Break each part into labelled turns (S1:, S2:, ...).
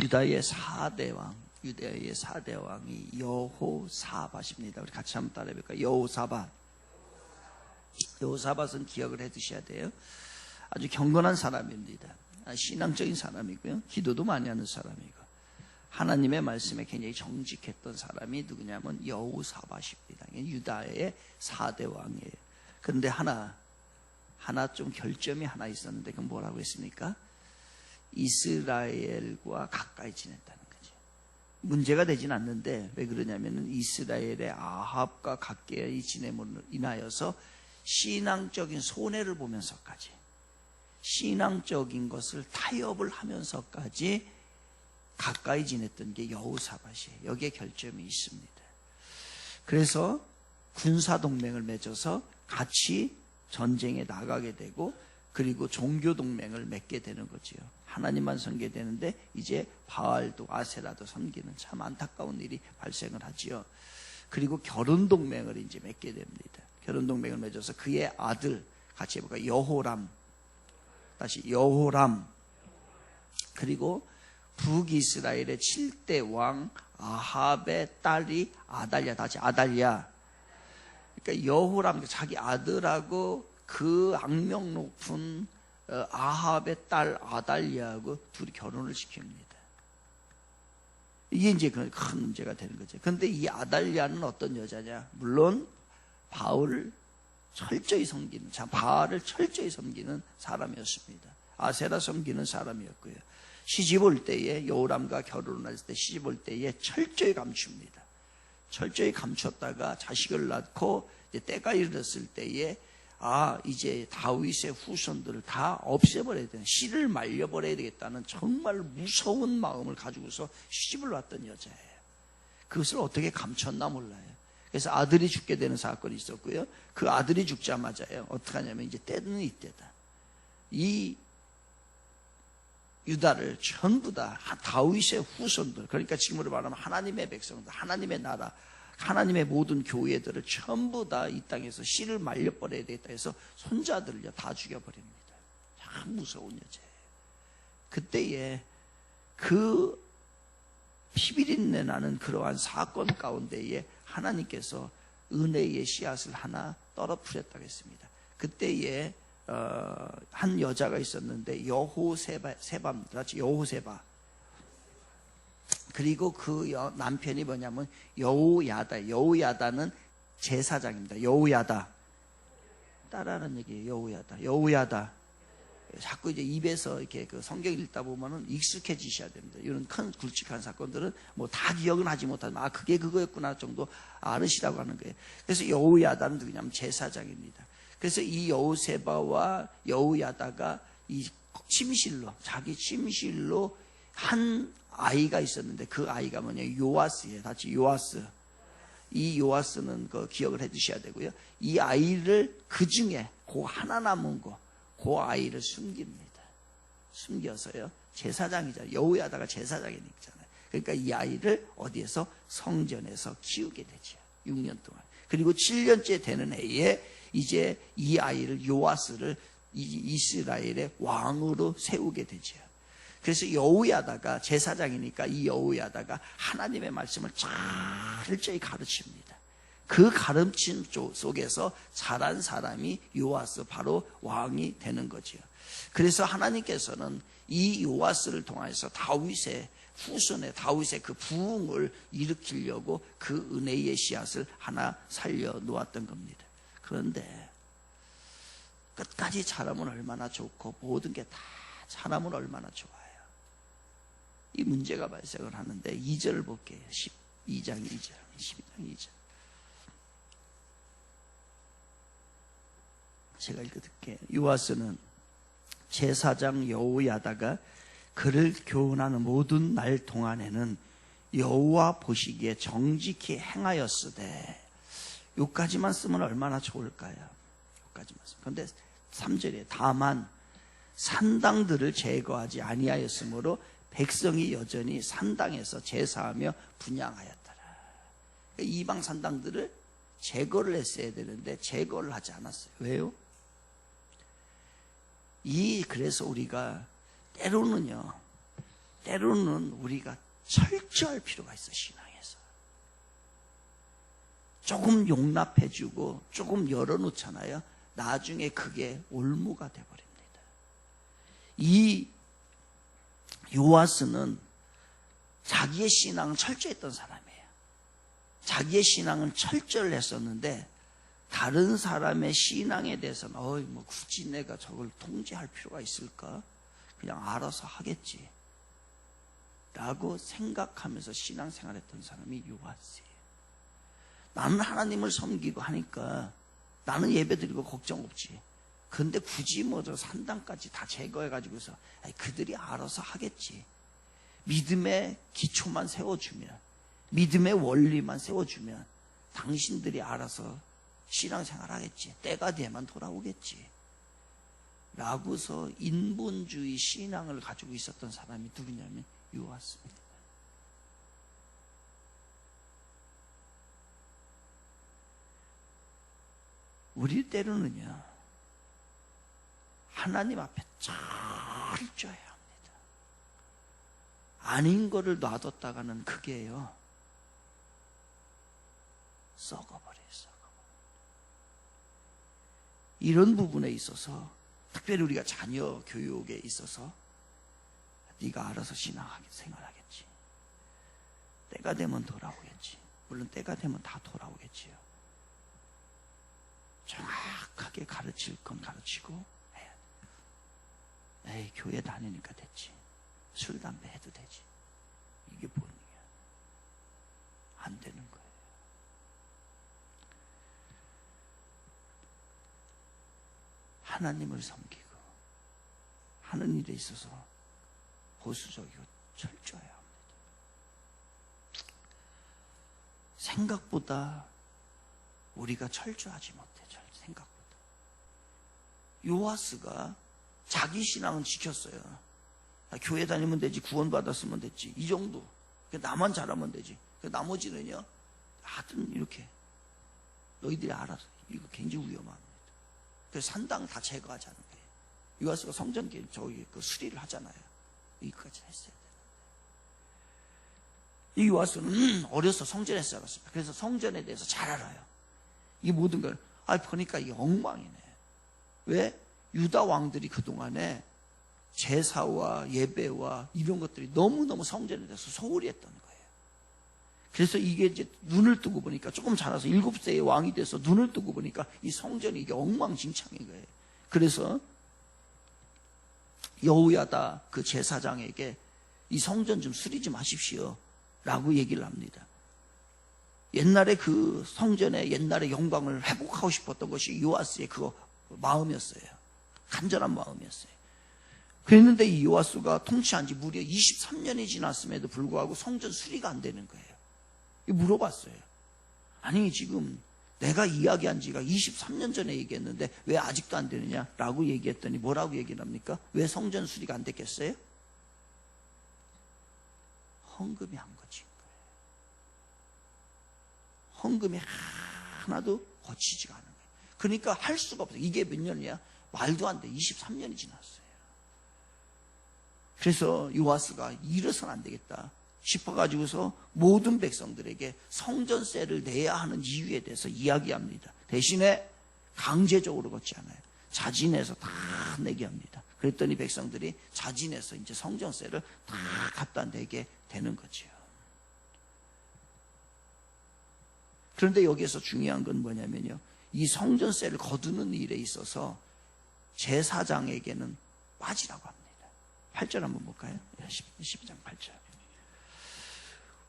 S1: 유다의 4대 왕, 유다의 4대 왕이 여호사밧입니다. 우리 같이 한번 따라해 볼까요? 여호사밧. 여호사밧은 기억을 해 두셔야 돼요. 아주 경건한 사람입니다. 아, 신앙적인 사람이고요. 기도도 많이 하는 사람이고. 하나님의 말씀에 굉장히 정직했던 사람이 누구냐면 여호사밧입니다. 유다의 4대 왕이에요. 그런데 하나, 하나 좀 결점이 하나 있었는데 그건 뭐라고 했습니까? 이스라엘과 가까이 지냈다는 거죠. 문제가 되진 않는데 왜 그러냐면은 이스라엘의 아합과 가까이 지냄으로 인하여서 신앙적인 손해를 보면서까지 신앙적인 것을 타협을 하면서까지 가까이 지냈던 게 여우사밭이에요. 여기에 결점이 있습니다. 그래서 군사 동맹을 맺어서 같이 전쟁에 나가게 되고 그리고 종교 동맹을 맺게 되는 거지요. 하나님만 섬게 되는데 이제 바알도 아세라도 섬기는 참 안타까운 일이 발생을 하지요. 그리고 결혼 동맹을 이제 맺게 됩니다. 결혼 동맹을 맺어서 그의 아들 같이 해볼까요? 여호람 다시 여호람 그리고 북이스라엘의 7대 왕 아합의 딸이 아달랴 다시 아달랴 그러니까 여호람 자기 아들하고 그 악명 높은 어, 아합의 딸 아달랴하고 둘이 결혼을 시킵니다. 이게 이제 큰 문제가 되는 거죠. 그런데 이 아달랴는 어떤 여자냐? 물론 바울을 철저히 섬기는, 자, 바알을 철저히 섬기는 사람이었습니다. 아세라 섬기는 사람이었고요. 시집 올 때에 여호람과 했을 때 시집 올 때에 철저히 감춥니다. 철저히 감췄다가 자식을 낳고 때가 이르렀을 때에 아 이제 다윗의 후손들을 다 없애버려야 되는 씨를 말려버려야 되겠다는 정말 무서운 마음을 가지고서 시집을 왔던 여자예요. 그것을 어떻게 감췄나 몰라요. 그래서 아들이 죽게 되는 사건이 있었고요. 그 아들이 죽자마자요. 어떻게 하냐면 이제 때는 이때다. 이 유다를 전부 다 다윗의 후손들 그러니까 지금으로 말하면 하나님의 백성들 하나님의 나라 하나님의 모든 교회들을 전부 다 이 땅에서 씨를 말려버려야 되겠다 해서 손자들을요 다 죽여버립니다. 참 무서운 여자예요. 그때에 그 피비린내 나는 그러한 사건 가운데에 하나님께서 은혜의 씨앗을 하나 떨어뜨렸다고 했습니다. 그때에 어, 한 여자가 있었는데 여호세바 세바입니다. 여호세바 그리고 그 여, 남편이 뭐냐면 여우야다. 여우야다는 제사장입니다. 여우야다. 따라하는 얘기예요. 여우야다. 여우야다. 자꾸 이제 입에서 이렇게 그 성경 읽다 보면은 익숙해지셔야 됩니다. 이런 큰 굵직한 사건들은 뭐 다 기억은 하지 못하지만 아 그게 그거였구나 정도 알으시라고 하는 거예요. 그래서 여우야다는 누구냐면 제사장입니다. 그래서 이 여우세바와 여우야다가 이 침실로 자기 침실로 한 아이가 있었는데 그 아이가 뭐냐 요아스예요. 같이 요아스. 이 요아스는 그 기억을 해두셔야 되고요. 이 아이를 그 중에 그 하나 남은 거, 그 아이를 숨깁니다. 숨겨서요. 제사장이잖아요. 여우야다가 제사장이잖아요. 그러니까 이 아이를 어디에서 성전에서 키우게 되죠. 6년 동안. 그리고 7년째 되는 해에 이제 이 아이를 요아스를 이스라엘의 왕으로 세우게 되죠. 그래서 여우야다가 제사장이니까 이 여우야다가 하나님의 말씀을 철저히 가르칩니다. 그 가르침 속에서 자란 사람이 요아스 바로 왕이 되는 거지요. 그래서 하나님께서는 이 요아스를 통해서 다윗의 후손의 다윗의 그 부흥을 일으키려고 그 은혜의 씨앗을 하나 살려 놓았던 겁니다. 그런데 끝까지 자라면 얼마나 좋고 모든 게 다 자라면 얼마나 좋아요. 이 문제가 발생을 하는데 2절을 볼게요. 12장 2절, 12장 2절. 제가 읽어드릴게요. 유아스는 제사장 여우야다가 그를 교훈하는 모든 날 동안에는 여호와 보시기에 정직히 행하였으되 요까지만 쓰면 얼마나 좋을까요? 요까지만 쓰면. 그런데 3절에 다만 산당들을 제거하지 아니하였으므로 백성이 여전히 산당에서 제사하며 분양하였더라. 이방 산당들을 제거를 했어야 되는데 제거를 하지 않았어요. 왜요? 이 그래서 우리가 때로는요. 때로는 우리가 철저할 필요가 있어 신앙에서. 조금 용납해 주고 조금 열어 놓잖아요. 나중에 그게 올무가 돼 버립니다. 이 요아스는 자기의 신앙은 철저했던 사람이에요. 자기의 신앙은 철저를 했었는데 다른 사람의 신앙에 대해서는 어이 뭐 굳이 내가 저걸 통제할 필요가 있을까? 그냥 알아서 하겠지. 라고 생각하면서 신앙생활 했던 사람이 요아스예요. 나는 하나님을 섬기고 하니까 나는 예배 드리고 걱정 없지. 근데 굳이 뭐 저 산당까지 다 제거해가지고서 그들이 알아서 하겠지. 믿음의 기초만 세워주면, 믿음의 원리만 세워주면 당신들이 알아서 신앙생활 하겠지. 때가 되면 돌아오겠지. 라고서 인본주의 신앙을 가지고 있었던 사람이 누구냐면 요았습니다. 우리 때로는요, 하나님 앞에 철저해야 합니다. 아닌 거를 놔뒀다가는 그게요, 썩어버려요, 썩어버려. 이런 부분에 있어서, 특별히 우리가 자녀 교육에 있어서, 네가 알아서 신앙 생활하겠지. 때가 되면 돌아오겠지. 물론 때가 되면 다 돌아오겠지요. 정확하게 가르칠 건 가르치고. 에이, 교회 다니니까 됐지. 술, 담배 해도 되지. 이게 본이야. 안 되는 거예요. 하나님을 섬기고 하는 일에 있어서 보수적이고 철저해야 합니다. 생각보다 우리가 철저하지 못해. 생각보다. 요하스가 자기 신앙은 지켰어요. 아, 교회 다니면 되지, 구원받았으면 됐지. 이 정도. 나만 잘하면 되지. 나머지는요, 하여튼 이렇게. 너희들이 알아서. 이거 굉장히 위험합니다. 그래서 산당 다 제거하자는 거예요. 요하스가 성전 저기 그 수리를 하잖아요. 이거까지 했어야 되는데. 이 요하스는 음, 어려서 성전에서 자랐습니다. 그래서 성전에 대해서 잘 알아요. 이 모든 걸 아, 보니까 이 엉망이네. 왜? 유다 왕들이 그동안에 제사와 예배와 이런 것들이 너무너무 성전에 대해서 소홀히 했던 거예요. 그래서 이게 이제 눈을 뜨고 보니까 조금 자라서 일곱 세의 왕이 돼서 눈을 뜨고 보니까 이 성전이 이게 엉망진창인 거예요. 그래서 여우야다 그 제사장에게 이 성전 좀 수리 좀 하십시오. 라고 얘기를 합니다. 옛날에 그 성전의 옛날의 영광을 회복하고 싶었던 것이 요아스의 그 마음이었어요. 간절한 마음이었어요. 그랬는데 이 요아스가 통치한 지 무려 23년이 지났음에도 불구하고 성전 수리가 안 되는 거예요. 물어봤어요. 아니 지금 내가 이야기한 지가 23년 전에 얘기했는데 왜 아직도 안 되느냐 라고 얘기했더니 뭐라고 얘기를 합니까? 왜 성전 수리가 안 됐겠어요? 헌금이 한 거지. 헌금이 하나도 거치지가 않은 거예요. 그러니까 할 수가 없어요. 이게 몇 년이야? 말도 안 돼. 23년이 지났어요. 그래서 요아스가 이래서는 안 되겠다 싶어가지고서 모든 백성들에게 성전세를 내야 하는 이유에 대해서 이야기합니다. 대신에 강제적으로 걷지 않아요. 자진해서 다 내게 합니다. 그랬더니 백성들이 자진해서 이제 성전세를 다 갖다 내게 되는 거죠. 그런데 여기에서 중요한 건 뭐냐면요. 이 성전세를 거두는 일에 있어서 제사장에게는 빠지라고 합니다. 8절 한번 볼까요? 12장 8절.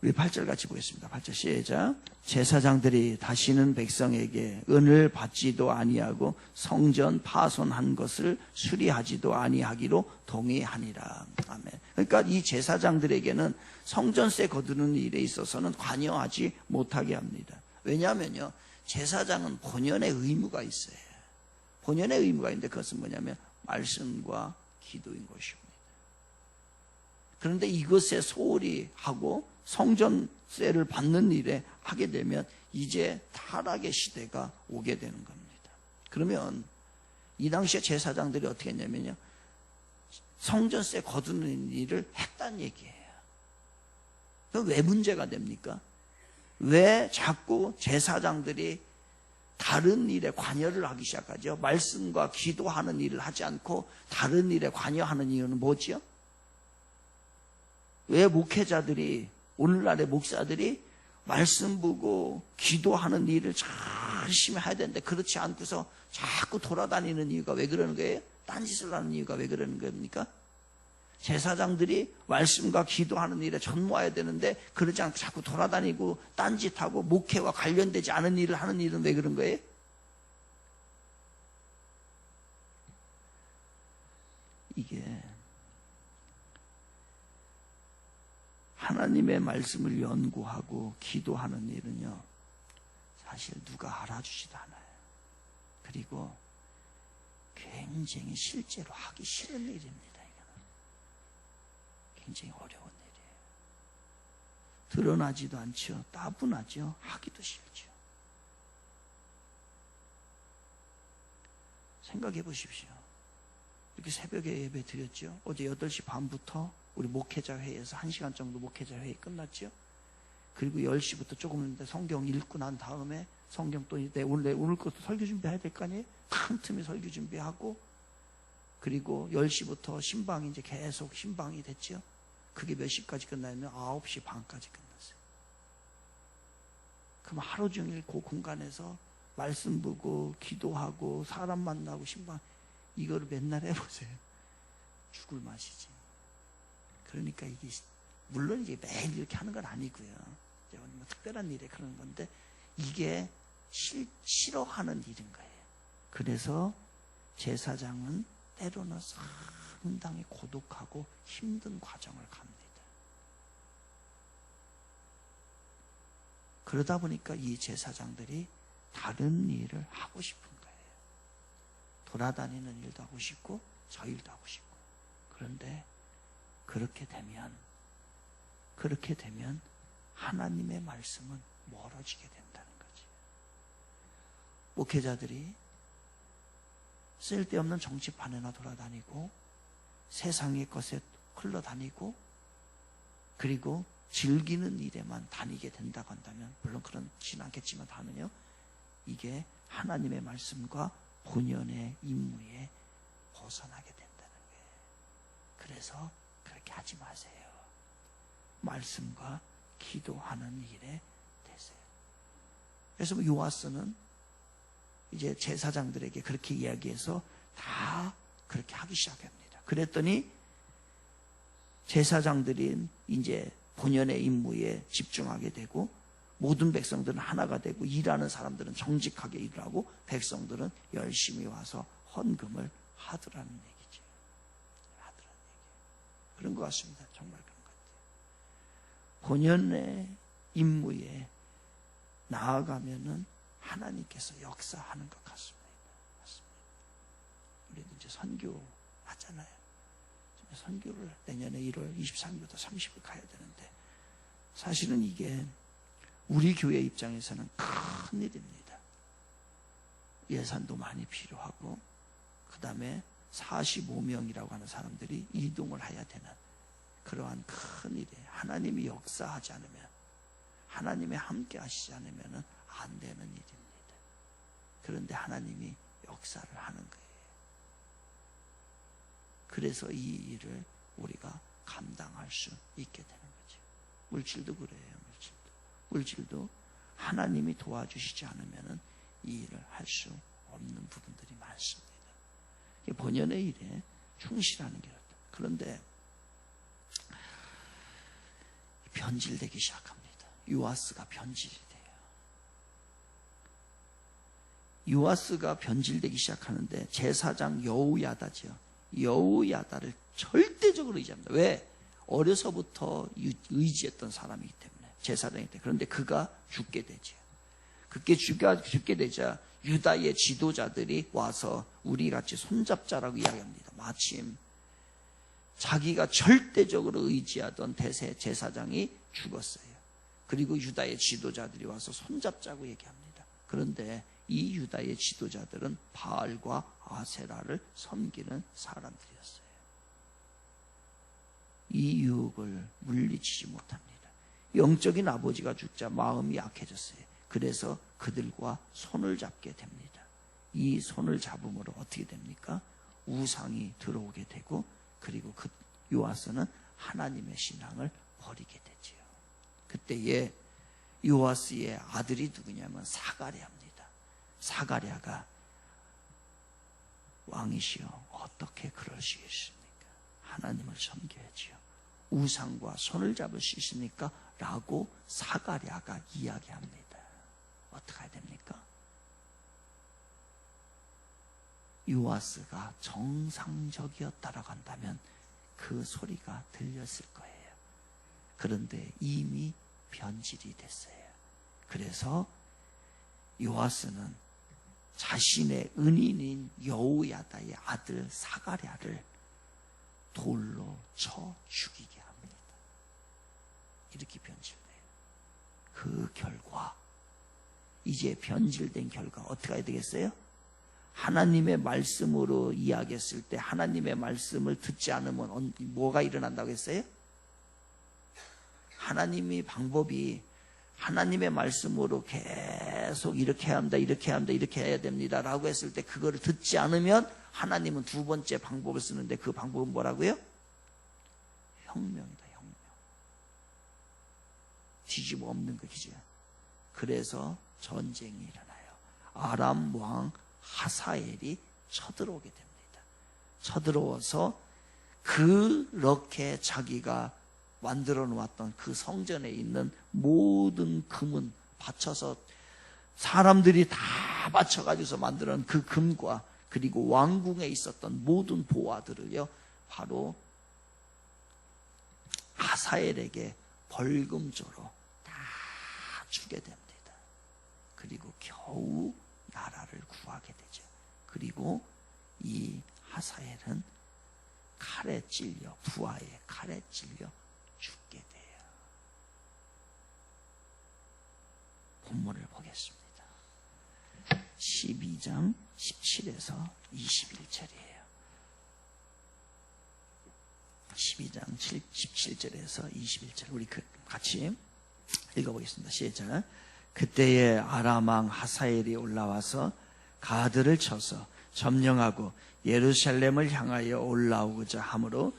S1: 우리 8절 같이 보겠습니다. 8절 시작. 제사장들이 다시는 백성에게 은을 받지도 아니하고 성전 파손한 것을 수리하지도 아니하기로 동의하니라. 아멘. 그러니까 이 제사장들에게는 성전세 거두는 일에 있어서는 관여하지 못하게 합니다. 왜냐하면요, 제사장은 본연의 의무가 있어요. 본연의 의무가 있는데 그것은 뭐냐면 말씀과 기도인 것입니다. 그런데 이것에 소홀히 하고 성전세를 받는 일에 하게 되면 이제 타락의 시대가 오게 되는 겁니다. 그러면 이 당시에 제사장들이 어떻게 했냐면요. 성전세 거두는 일을 했다는 얘기예요. 그럼 왜 문제가 됩니까? 왜 자꾸 제사장들이 다른 일에 관여를 하기 시작하죠? 말씀과 기도하는 일을 하지 않고 다른 일에 관여하는 이유는 뭐지요? 왜 목회자들이 오늘날의 목사들이 말씀 보고 기도하는 일을 열심히 해야 되는데 그렇지 않고서 자꾸 돌아다니는 이유가 왜 그러는 거예요? 딴짓을 하는 이유가 왜 그러는 겁니까? 제사장들이 말씀과 기도하는 일에 전무해야 되는데 그러지 않고 자꾸 돌아다니고 딴짓하고 목회와 관련되지 않은 일을 하는 일은 왜 그런 거예요? 이게 하나님의 말씀을 연구하고 기도하는 일은요, 사실 누가 알아주지도 않아요. 그리고 굉장히 실제로 하기 싫은 일입니다. 굉장히 어려운 일이에요. 드러나지도 않죠. 따분하죠. 하기도 싫죠. 생각해 보십시오. 이렇게 새벽에 예배 드렸죠. 어제 8시 반부터 우리 목회자 회의에서 1시간 정도 목회자 회의 끝났죠. 그리고 10시부터 조금 있는데 성경 읽고 난 다음에 성경 또 내, 오늘, 오늘 것도 설교 준비해야 될 거 아니에요? 한 틈에 설교 준비하고 그리고 10시부터 신방이 이제 계속 신방이 됐죠. 그게 몇 시까지 끝나냐면 9시 반까지 끝났어요. 그럼 하루 종일 그 공간에서 말씀 보고 기도하고 사람 만나고 신방 이거를 맨날 해보세요. 죽을 맛이지. 그러니까 이게 물론 이게 매일 이렇게 하는 건 아니고요. 뭐 특별한 일에 그런 건데 이게 실, 싫어하는 일인 거예요. 그래서 제사장은 때로는 상당히 고독하고 힘든 과정을 갑니다. 그러다 보니까 이 제사장들이 다른 일을 하고 싶은 거예요. 돌아다니는 일도 하고 싶고 저 일도 하고 싶고 그런데 그렇게 되면 그렇게 되면 하나님의 말씀은 멀어지게 된다는 거지. 목회자들이 쓸데없는 정치판에나 돌아다니고 세상의 것에 흘러다니고 그리고 즐기는 일에만 다니게 된다고 한다면 물론 그렇진 않겠지만 다는요 이게 하나님의 말씀과 본연의 임무에 벗어나게 된다는 거예요. 그래서 그렇게 하지 마세요. 말씀과 기도하는 일에 되세요. 그래서 뭐 요아스는 이제 제사장들에게 그렇게 이야기해서 다 그렇게 하기 시작합니다. 그랬더니 제사장들이 이제 본연의 임무에 집중하게 되고 모든 백성들은 하나가 되고 일하는 사람들은 정직하게 일을 하고 백성들은 열심히 와서 헌금을 하더라는 얘기죠. 하더라는 얘기. 그런 것 같습니다. 정말 그런 것 같아요. 본연의 임무에 나아가면은 하나님께서 역사하는 것 같습니다. 맞습니다. 우리도 이제 선교 하잖아요. 선교를 내년에 1월 23일부터 30일 가야 되는데 사실은 이게 우리 교회 입장에서는 큰 일입니다. 예산도 많이 필요하고 그 다음에 45명이라고 하는 사람들이 이동을 해야 되는 그러한 큰 일에 하나님이 역사하지 않으면 하나님이 함께 하시지 않으면 안 되는 일입니다. 그런데 하나님이 역사를 하는 거예요. 그래서 이 일을 우리가 감당할 수 있게 되는 거죠. 물질도 그래요. 물질도 하나님이 도와주시지 않으면 이 일을 할 수 없는 부분들이 많습니다. 본연의 일에 충실하는 게 어렵다. 그런데 변질되기 시작합니다. 유아스가 변질이 돼 요. 유아스가 변질되기 시작하는데 제사장 여우야다죠. 여우야다를 절대적으로 의지합니다. 왜? 어려서부터 의지했던 사람이기 때문에. 제사장이 때. 그런데 그가 죽게 되죠. 그게 죽게, 죽게 되자 유다의 지도자들이 와서 우리 같이 손잡자라고 이야기합니다. 마침 자기가 절대적으로 의지하던 대세 제사장이 죽었어요. 그리고 유다의 지도자들이 와서 손잡자고 얘기합니다. 그런데 이 유다의 지도자들은 바알과 아세라를 섬기는 사람들이었어요. 이 유혹을 물리치지 못합니다. 영적인 아버지가 죽자 마음이 약해졌어요. 그래서 그들과 손을 잡게 됩니다. 이 손을 잡음으로 어떻게 됩니까? 우상이 들어오게 되고 그리고 그 요아스는 하나님의 신앙을 버리게 되지요. 그때에 요아스의 아들이 누구냐면 사가랴입니다. 사가랴가 왕이시여 어떻게 있습니까? 하나님을 섬겨야지요. 우상과 손을 잡을 수 있습니까? 라고 사가랴가 이야기합니다. 어떻게 해야 됩니까? 요아스가 정상적이었다라고 한다면 그 소리가 들렸을 거예요. 그런데 이미 변질이 됐어요. 그래서 요아스는 자신의 은인인 여우야다의 아들 사가랴를 돌로 쳐 죽이게 합니다. 이렇게 변질돼요. 그 결과 이제 변질된 결과 어떻게 해야 되겠어요? 하나님의 말씀으로 이야기했을 때 하나님의 말씀을 듣지 않으면 뭐가 일어난다고 했어요? 하나님이 방법이 하나님의 말씀으로 계속 이렇게 합니다, 이렇게 합니다, 이렇게 해야 됩니다. 라고 했을 때 그거를 듣지 않으면 하나님은 두 번째 방법을 쓰는데 그 방법은 뭐라고요? 혁명이다, 혁명. 뒤집어 엎는 거죠. 그래서 전쟁이 일어나요. 아람 왕 하사엘이 쳐들어오게 됩니다. 쳐들어와서 그렇게 자기가 만들어 놓았던 그 성전에 있는 모든 금은 바쳐서 사람들이 다 바쳐가지고서 만들어 놓은 그 금과 그리고 왕궁에 있었던 모든 보화들을요, 바로 하사엘에게 벌금조로 다 주게 됩니다. 그리고 겨우 나라를 구하게 되죠. 그리고 이 하사엘은 칼에 찔려, 부하에 칼에 찔려 죽게 돼요. 본문을 보겠습니다. 12장 17에서 21절이에요. 12장 17절에서 21절 우리 그 같이 읽어보겠습니다. 시작. 그때에 아람왕 하사엘이 올라와서 가드를 쳐서 점령하고 예루살렘을 향하여 올라오고자 하므로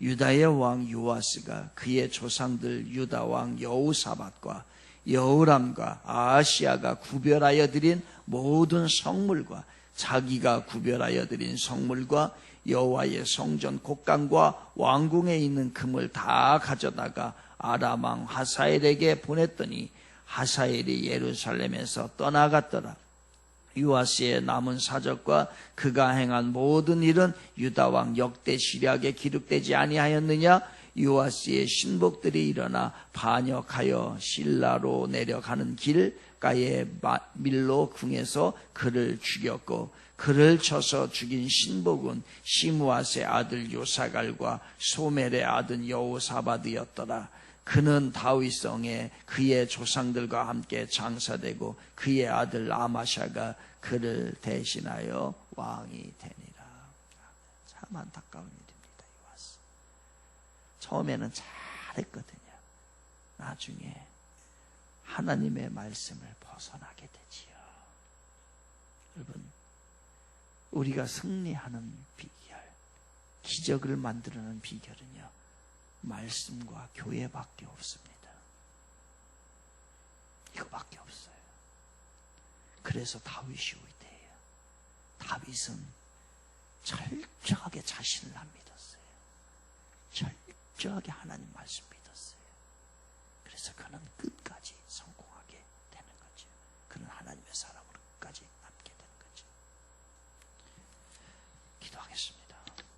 S1: 유다의 왕 요아스가 그의 조상들 유다 왕 여우사밧과 여우람과 아시아가 구별하여 드린 모든 성물과 자기가 구별하여 드린 성물과 여호와의 성전 곡간과 왕궁에 있는 금을 다 가져다가 아람 왕 하사엘에게 보냈더니 하사엘이 예루살렘에서 떠나갔더라. 유아스의 남은 사적과 그가 행한 모든 일은 유다 왕 역대 시략에 기록되지 아니하였느냐? 유아스의 신복들이 일어나 반역하여 신라로 내려가는 길가에 밀로 궁에서 그를 죽였고 그를 쳐서 죽인 신복은 시무아스의 아들 요사갈과 소멜의 아들 여호사바드였더라. 그는 다윗성에 그의 조상들과 함께 장사되고 그의 아들 아마샤가 그를 대신하여 왕이 되니라. 참 안타까운 일입니다. 요아스. 처음에는 잘했거든요. 나중에 하나님의 말씀을 벗어나게 되지요. 여러분, 우리가 승리하는 비결, 기적을 만들어내는 비결은요. 말씀과 교회밖에 없습니다. 이거밖에 없어요. 그래서 다윗이 위대해요. 다윗은 철저하게 자신을 안 믿었어요. 철저하게 하나님 말씀 믿었어요. 그래서 그는 끝까지